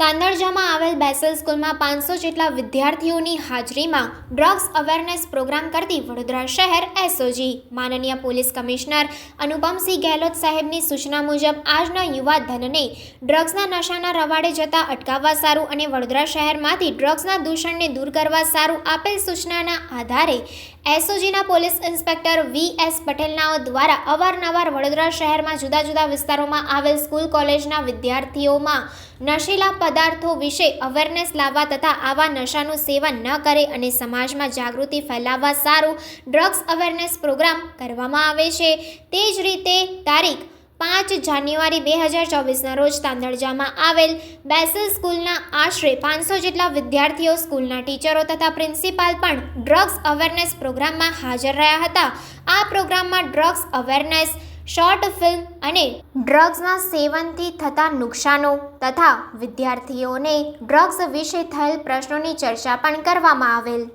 તાંદળજામાં આવેલ બેસલ સ્કૂલમાં પાંચસો જેટલા વિદ્યાર્થીઓની હાજરીમાં ડ્રગ્સ અવેરનેસ પ્રોગ્રામ કરતી વડોદરા શહેર એસઓજી. માનનીય પોલીસ કમિશનર અનુપમસિંહ ગેહલોત સાહેબની સૂચના મુજબ, આજના યુવા ધનને ડ્રગ્સના નશાના રવાડે જતા અટકાવવા સારું અને વડોદરા શહેરમાંથી ડ્રગ્સના દૂષણને દૂર કરવા સારું આપેલ સૂચનાના આધારે એસઓજીના પોલીસ ઇન્સ્પેક્ટર વી એસ પટેલના દ્વારા અવારનવાર વડોદરા શહેરમાં જુદા જુદા વિસ્તારોમાં આવેલ સ્કૂલ કોલેજના વિદ્યાર્થીઓમાં નશીલા પદાર્થો વિશે અવેરનેસ લાવવા તથા આવા નશાનું સેવન ન કરે અને સમાજમાં જાગૃતિ ફેલાવવા સારું ડ્રગ્સ અવેરનેસ પ્રોગ્રામ કરવામાં આવે છે. તે જ રીતે તારીખ પાંચ જાન્યુઆરી બે હજાર ચોવીસના રોજ તાંદળજામાં આવેલ બેસલ સ્કૂલના આશરે પાંચસો જેટલા વિદ્યાર્થીઓ સ્કૂલના ટીચરો તથા પ્રિન્સિપાલ પણ ડ્રગ્સ અવેરનેસ પ્રોગ્રામમાં હાજર રહ્યા હતા. આ પ્રોગ્રામમાં ડ્રગ્સ અવેરનેસ, શોર્ટ ફિલ્મ અને ડ્રગ્સના સેવનથી થતા નુકસાનો તથા વિદ્યાર્થીઓને ડ્રગ્સ વિશે થયેલ પ્રશ્નોની ચર્ચા પણ કરવામાં આવેલ.